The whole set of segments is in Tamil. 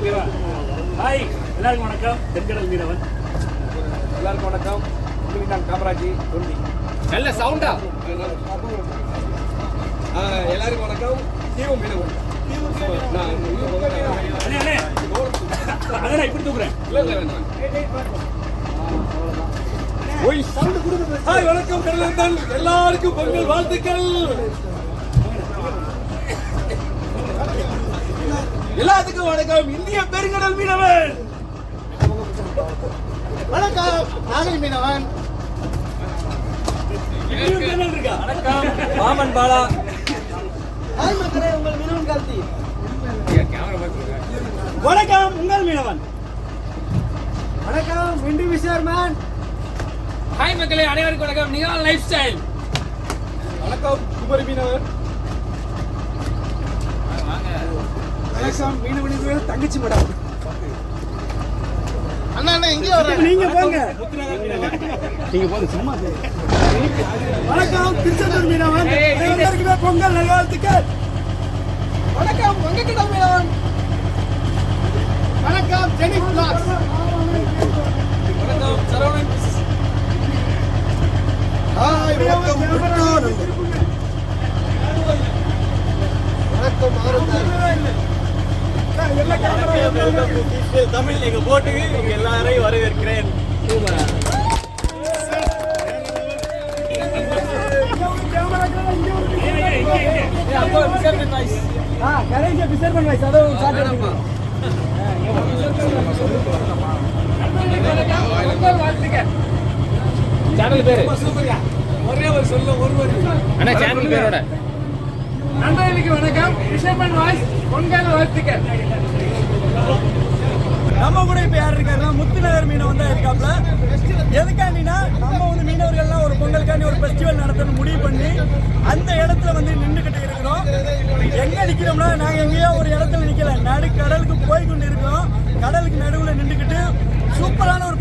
ஓகேவா? ஹாய் எல்லாருக்கும் வணக்கம். தென்கடல் மீனவன். எல்லாருக்கும் வணக்கம். உங்களுக்கு நான் காமராஜி தொண்டி. நல்ல சவுண்டா எல்லாருக்கும் வணக்கம். தீவம் மீனவன். அண்ணே இப்படி தூக்குறேன். இல்லை இல்லை வேண்டாம். ஓய் ஹாய் வணக்கம் கடலந்தன் எல்லாருக்கும் பொங்கல் வாழ்த்துக்கள். எல்லாத்துக்கும் வணக்கம். இந்திய பெருங்கடல் மீனவன். வணக்கம். நாகை மீனவன். வணக்கம். மாமன் பாலா. ஹாய் மக்களே உங்கள் மீனவன் கார்த்தி. வணக்கம். உங்கள் மீனவன். வணக்கம். விண்டி விஷர் மேன் ஹாய் மக்களே அனைவருக்கும் வணக்கம். நிகால் லைஃப் ஸ்டைல் வணக்கம். குமரி மீனவன் வணக்கம் மீனவனுக்கு தங்கச்சி மேடம். அண்ணா அண்ணா எங்கே வர நீங்க போங்க. நீங்க போங்க சும்மா வணக்கம் திருச்செந்தூர் மீனவன். அனைவருக்குமே பொங்கல் நல்வாழ்த்துக்கள். வணக்கம் வங்கக்கிட்ட மீனவன். வணக்கம் ஜெனிக் பிளாக்ஸ் வணக்கம் சரவணன். ஹாய் வணக்கம் வணக்கம் ஆனந்தன் தமிழ் எங்க போட்டுக்கு உங்க எல்லாரையும் வரவேற்கிறேன் சேனல் பேரு ஒரே ஒரு சொல்ல ஒரு அண்ணா சேனல் பேரோட. நண்பர்களுக்கு வணக்கம். விஷர்மன் வாய்ஸ் பொங்கல் வாழ்த்துக்கள். நம்ம கூட இப்ப யார் இருக்காருன்னா முத்துநகர் மீனவன் தான் இருக்காப்ல. எதுக்காண்டினா நம்ம வந்து மீனவர்கள்லாம் ஒரு பொங்கலுக்காண்டி ஒரு ஃபெஸ்டிவல் நடத்தணும் முடிவு பண்ணி அந்த இடத்துல வந்து நின்றுகிட்டு இருக்கிறோம். எங்க நிக்கிறோம்னா நாங்க எங்கேயோ ஒரு இடத்துல நிக்கல. நடு கடலுக்கு போய் கொண்டு இருக்கிறோம். கடலுக்கு நடுவுல நின்றுக்கிட்டு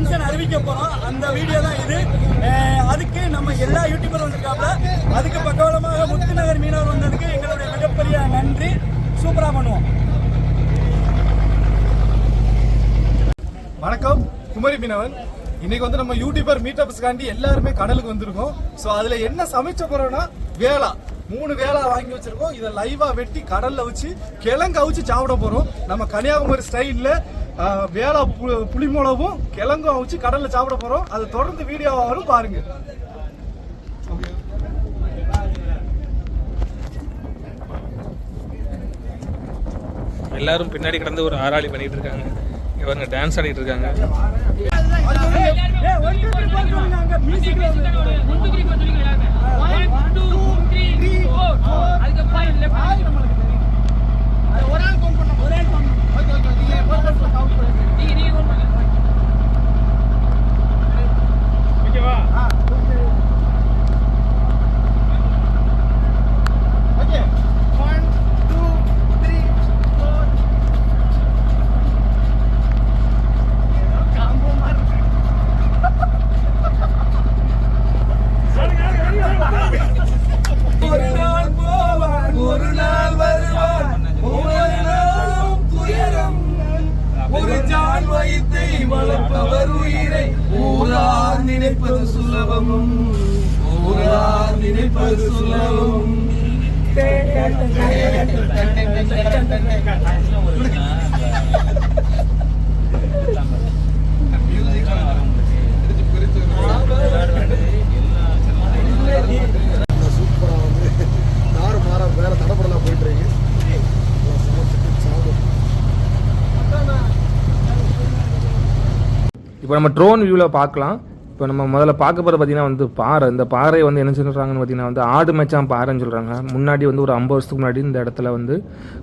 ஃபங்க்ஷன் அறிவிக்க போகிறோம் அந்த வீடியோ தான் இது. அதுக்கு நம்ம எல்லா யூடியூபரும் வந்திருக்காப்ல அதுக்கு பக்கவலமாக முத்துநகர் மீனவர் வந்ததுக்கு எங்களுடைய மிகப்பெரிய நன்றி. சூப்பராக பண்ணுவோம். வணக்கம். குமரி மீனவன். இன்னைக்கு வந்து நம்ம யூடியூபர் மீட்டப்ஸ்காண்டி எல்லாருமே கடலுக்கு வந்திருக்கோம். ஸோ அதில் என்ன சமைச்ச போறோம்னா வேளா. மூணு வேளா வாங்கி வச்சிருக்கோம். இதை லைவா வெட்டி கடல்ல வச்சு கிழங்கு அவிச்சு சாப்பிட போறோம். நம்ம கன்னியாகுமரி ஸ்டைல்ல வேளா பு- புளிமிளகும் கிழங்கும் அவிச்சு கடல்ல சாப்பிட போறோம். அது தொடர்ந்து வீடியோ வரும் பாருங்க. எல்லாரும் பின்னாடி கிடந்து ஒரு ஆராளி பண்ணிட்டு இருக்காங்க. இவங்க டான்ஸ் ஆடிட்டு இருக்காங்க. ஒரு வளர்ப்பவர் உயிரை ஊரார் நினைப்பது சுலபம் ஊரார் நினைப்பது சுலபம் சூப்பராக வந்து தாறு மாற வேற தடப்படலாம் போயிட்டு இருக்கு எல்லாம் சமைச்சிட்டு சாப்பிடும் இப்போ நம்ம ட்ரோன் வியூவில் பார்க்கலாம். இப்போ நம்ம முதல்ல பார்க்க போகிற பார்த்தீங்கன்னா வந்து பாறை. இந்த பாறை வந்து என்ன சொல்கிறாங்கன்னு பார்த்தீங்கன்னா வந்து ஆடு மச்சான் பாறைன்னு சொல்கிறாங்க முன்னாடி வந்து ஒரு ஐம்பது வருஷத்துக்கு முன்னாடி இந்த இடத்துல வந்து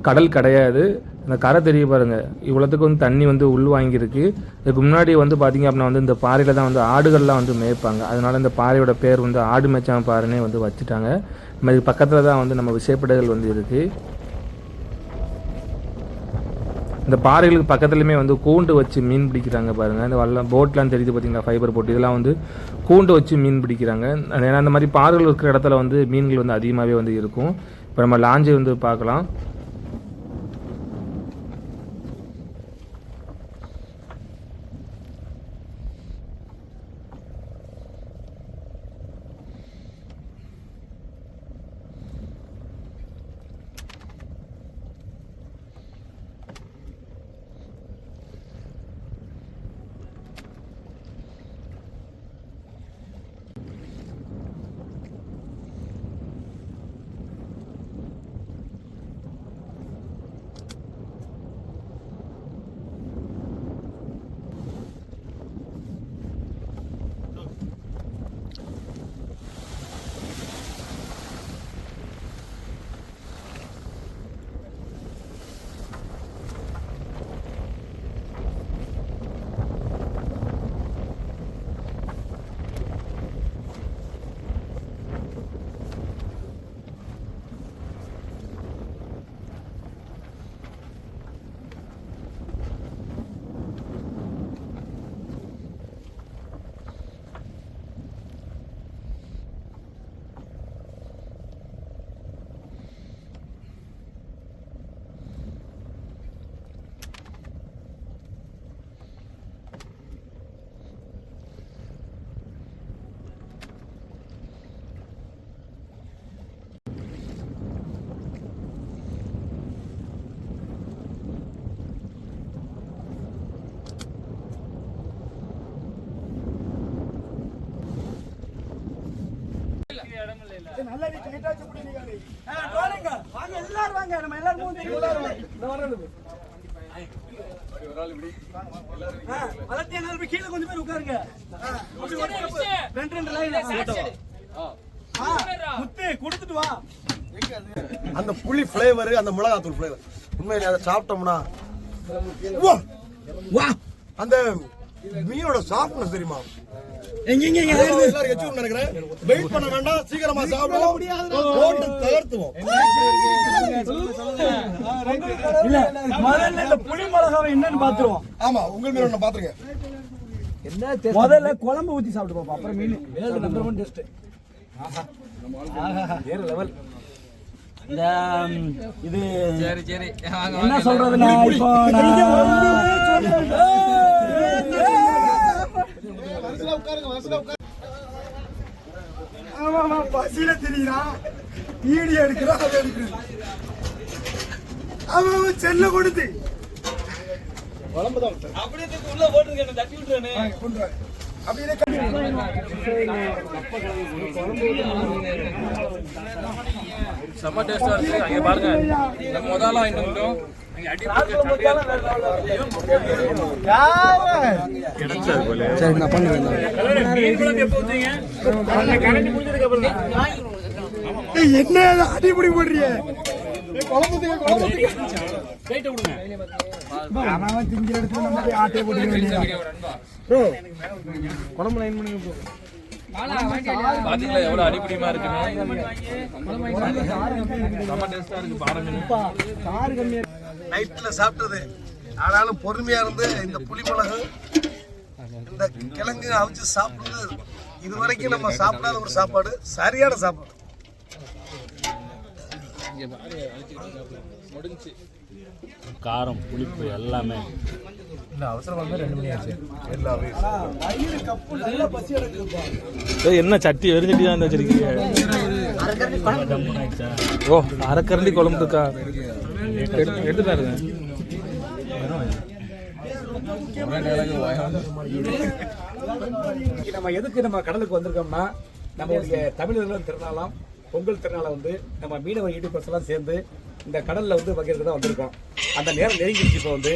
கடல் கிடையாது. இந்த கரை தெரிய பாருங்க. இவ்வளோத்துக்கு வந்து தண்ணி வந்து உள் வாங்கியிருக்கு. இதுக்கு முன்னாடி வந்து பார்த்தீங்க அப்படின்னா வந்து இந்த பாறையில் தான் வந்து ஆடுகள்லாம் வந்து மேய்ப்பாங்க. அதனால இந்த பாறையோட பேர் வந்து ஆடு மச்சான் பாறைன்னே வந்து வச்சுட்டாங்க. இது பக்கத்தில் தான் வந்து நம்ம விசைப்படைகள் வந்து இருக்குது இந்த பாறைகளுக்கு பக்கத்துலையுமே வந்து கூண்டு வச்சு மீன் பிடிக்கிறாங்க பாருங்க. இந்த வல்ல போட்லாம் தெரியுது பார்த்தீங்களா ஃபைபர் போட் இதெல்லாம் வந்து கூண்டு வச்சு மீன் பிடிக்கிறாங்க. ஏன்னா அந்த மாதிரி பாறைகள் இருக்கிற இடத்துல வந்து மீன்கள் வந்து அதிகமாகவே வந்து இருக்கும். இப்போ நம்ம லாஞ்சை வந்து பார்க்கலாம். நல்லா வச்சு பிடி. வாங்க எல்லாரும் வாங்க. நம்ம எல்லாரும் எல்லாரும் பேர் கீழே கொஞ்சம் பேர் உட்காருங்க. ரெண்டு ரெண்டு லைன் முத்து கொடுத்துட்டு வா. அந்த புளி ஃப்ளேவர் அந்த மிளகாத்தூள் ஃப்ளேவர் உண்மையிலே அதை சாப்பிட்டோம்னா வா! வா. அந்த மீனோட சாஃப்ட்னஸ் தெரியுமா? எங்க எங்க எங்க எல்லாரும் எச்சுன்னு நினைக்கிறேன். வெயிட் பண்ண வேண்டாம் சீக்கிரமா சாப்பிடுவோம். போட்டு தகர்த்துவோம் இல்ல முதல்ல இந்த புளி மிளகாவை என்னன்னு பாத்துருவோம் ஆமா உங்கள் மீன் ஒண்ணு பாத்துருக்கேன் முதல்ல குழம்பு ஊத்தி சாப்பிட்டு பாப்போம் அப்புறம் மீன். நம்பர் ஒன் டேஸ்ட் வேற லெவல் இந்த ம், இது சரி சரி. வாங்க ஆமா ஆமா பசியில தெரியுறான் வீடியோ எடுக்கிறான் அதை எடுக்கிறான் அவன் அவன் செல்ல கொடுத்து. குழம்பு தான் விட்டான். அப்படியே உள்ள போட்டுருங்க என்ன தட்டி விட்டுறேன்னு. அப்படியே செம்ம டேஸ்டா இருக்கு. அங்க பாருங்க. முதல்ல இன்னும் என்ன அடிப்படி போடுறிய. குழம்பு லைன் பண்ணி ப்ரோ. பாத்தீங்களா எவ்வளவு அடிப்படியுமா இருக்குன்னு? டேஸ்டா இருக்கு. நைட்ல சாப்பிட்டது. ஆனாலும் பொறுமையா இருந்து இந்த புளிமிளகு இந்த கிழங்கு அவிச்சு சாப்பிடுறது. இது வரைக்கும் நம்ம சாப்பிடாத ஒரு சாப்பாடு சரியான சாப்பாடு. காரம் புளிப்பு எல்லாமே. வயிறு கப்பு நல்லா பசி எடுக்குதுப்பா. என்ன சட்டி வெறும் சட்டி தான் வச்சிருக்கீங்க? ஓ அரைக்கரண்டி குழம்பு இருக்கா எடுத்து எடுத்து பாருங்க நம்ம எதுக்கு நம்ம கடலுக்கு வந்திருக்கோம்னா நம்மளுடைய தமிழர்களும் திருநாளாம் பொங்கல் திருநாளை வந்து நம்ம மீனவர் யூடியூபர்ஸ் எல்லாம் சேர்ந்து இந்த கடலில் வந்து வைக்கிறது தான் வந்திருக்கோம். அந்த நேரம் நெருங்கிடுச்சு இப்போ வந்து.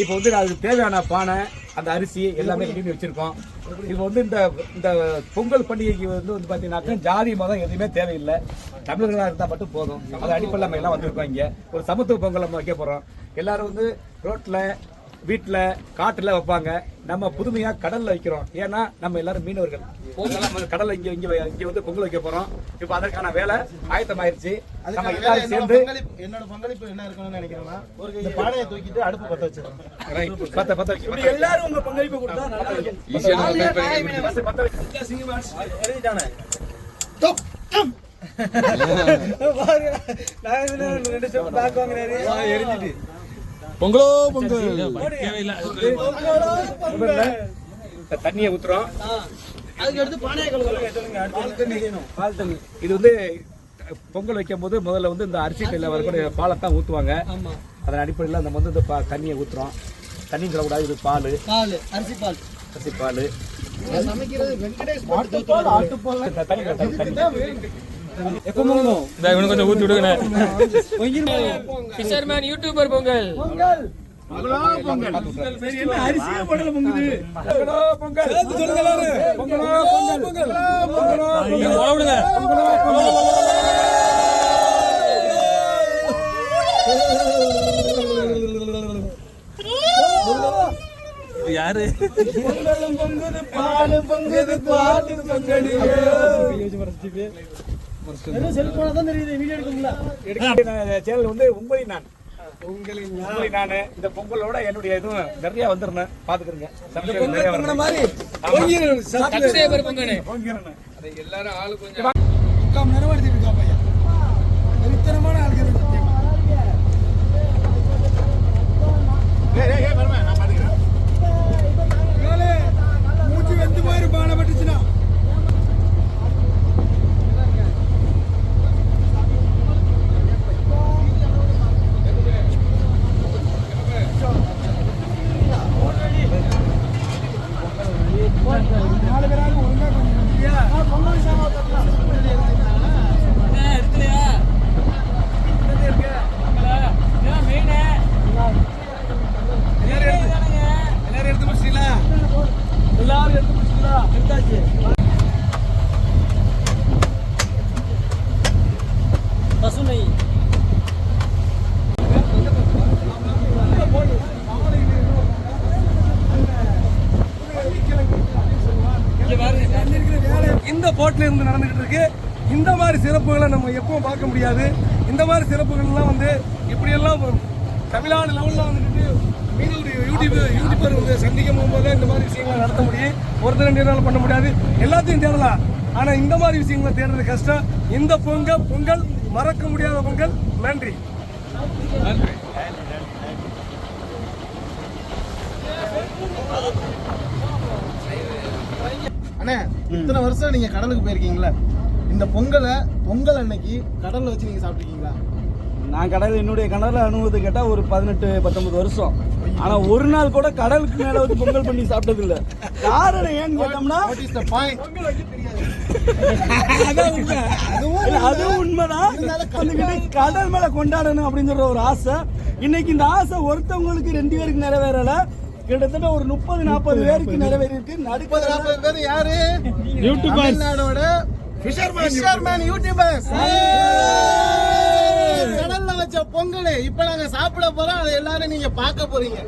இப்போ வந்து அதுக்கு தேவையான பானை அந்த அரிசி எல்லாமே ரெடி பண்ணி வச்சிருக்கோம். இப்போ வந்து இந்த இந்த பொங்கல் பண்டிகைக்கு வந்து வந்து பார்த்தீங்கன்னாக்கா ஜாதி மதம் எதுவுமே தேவையில்லை. தமிழர்களாக இருந்தால் மட்டும் போதும். அது அடிப்படையில் நம்ம எல்லாம் வந்திருக்கோம் இங்கே. ஒரு சமத்துவ பொங்கல் நம்ம வைக்க போகிறோம் எல்லாரும் வந்து ரோட்டில் வீட்டில் காட்டுல வைப்பாங்க. நம்ம புதுமையா கடல்ல வைக்கிறோம். ஏன்னா நம்ம எல்லாரும் மீனவர்கள். நம்ம கடல்ல இங்க இங்க இங்க வந்து பொங்கல் வைக்க போறோம். இப்போ அதற்கான வேலை ஆயத்தமாயிருச்சு. நம்ம எல்லாரும் சேர்ந்து என்னோட பங்களிப்பு என்ன இருக்கணும்னு நினைக்கிறேன்னா இந்த பானையை தூக்கிட்டு அடுப்பு பத்த வச்சிடறேன் Right. பத்த பத்த வைக்க இப்படி எல்லாரும் உங்க பங்களிப்பு கொடுத்தா நல்லா இருக்கும். பத்த பத்த வைக்க பொங்கலோ பொங்கல். தண்ணியை ஊத்துறோம். பால் தண்ணி இது வந்து பொங்கல் வைக்கும் போது முதல்ல வந்து இந்த அரிசி கையில் வரக்கூடிய பாலை தான் ஊற்றுவாங்க அதன் அடிப்படையில் நம்ம வந்து இந்த பா- தண்ணியை ஊற்றுறோம் தண்ணி சொல்லக்கூடாது இது பால். பால் அரிசி பால். அரிசி பால். சமைக்கிறது வெங்கடேஷ் ஆட்டுப்பால் ஆட்டுப்பால். தண்ணி தண்ணி கொஞ்சம் ஊற்றி விடுங்க ஃபிஷர்மேன் யூடியூபர் பொங்கல். பொங்கல் பொங்கல் விடுங்க இது யாரு? பொங்கலும் பொங்குது பால் பொங்குது சேனல் வந்து உங்களின் நான். உங்களின் உங்களின் நான் இந்த பொங்கலோட என்னுடைய இதுவும் நிறைய வந்துருந்தேன் பாத்துக்கிறேங்க. நிறைய பொங்கின வரணும். மாதிரி சப்ஸ்கிரைபர் பொங்கல் பொங்கிருந்தேன். எல்லாரும் ஆளு கொஞ்சம். முக்கால் நேரம் எடுத்துட்டு இருக்கா பையன். வெறித்தனமான ஆள்கள் வீட்டில இருந்து நடந்துகிட்டு இருக்கு. இந்த மாதிரி சிறப்புகளை நம்ம எப்பவும் பார்க்க முடியாது. இந்த மாதிரி சிறப்புகள்லாம் வந்து இப்படியெல்லாம் தமிழ்நாடு லெவலில் வந்துட்டு மீதி ஒரு யூடியூப் யூடியூபர் வந்து சந்திக்கும் போகும்போது இந்த மாதிரி விஷயங்களை நடத்த முடியும். ஒருத்தர் ரெண்டு நாள் பண்ண முடியாது. எல்லாத்தையும் தேடலாம். ஆனா இந்த மாதிரி விஷயங்களை தேடுறது கஷ்டம். இந்த பொங்கல் பொங்கல் மறக்க முடியாத பொங்கல். நன்றி. அண்ணே இத்தனை வருஷம் நீங்க கடலுக்கு போயிருக்கீங்களா இந்த பொங்கலை பொங்கல் அன்னைக்கு கடல்ல வச்சு நீங்க சாப்பிட்டுருக்கீங்களா? நான் கடல் என்னுடைய கடல அனுபவத்தை கேட்டா ஒரு பதினெட்டு பத்தொன்பது வருஷம். ஆனா ஒரு நாள் கூட கடலுக்கு மேல வந்து பொங்கல் பண்ணி சாப்பிட்டது இல்ல காரணம் ஏன்னு கேட்டோம்னா வாட் இஸ் த பாயிண்ட் அதான் உண்மை. இல்ல, அதுவும் உண்மைதான். கடல் மேல கொண்டாடணும் அப்படின்னு சொல்ற ஒரு ஆசை. இன்னைக்கு இந்த ஆசை ஒருத்தவங்களுக்கு ரெண்டு பேருக்கு நிறைவேறல. கிட்டத்தட்ட ஒரு முப்பது நாற்பது பேருக்கு நிறைவேறி இருக்கு முப்பது நடுப்பது நாற்பது பேர் யாரு? தமிழ்நாடோட ஃபிஷர்மேன் யூடியூபர்ஸ் கடல்ல வச்ச பொங்கல். இப்ப நாங்க சாப்பிட போறோம். அதை எல்லாரும் நீங்க பார்க்க போறீங்க.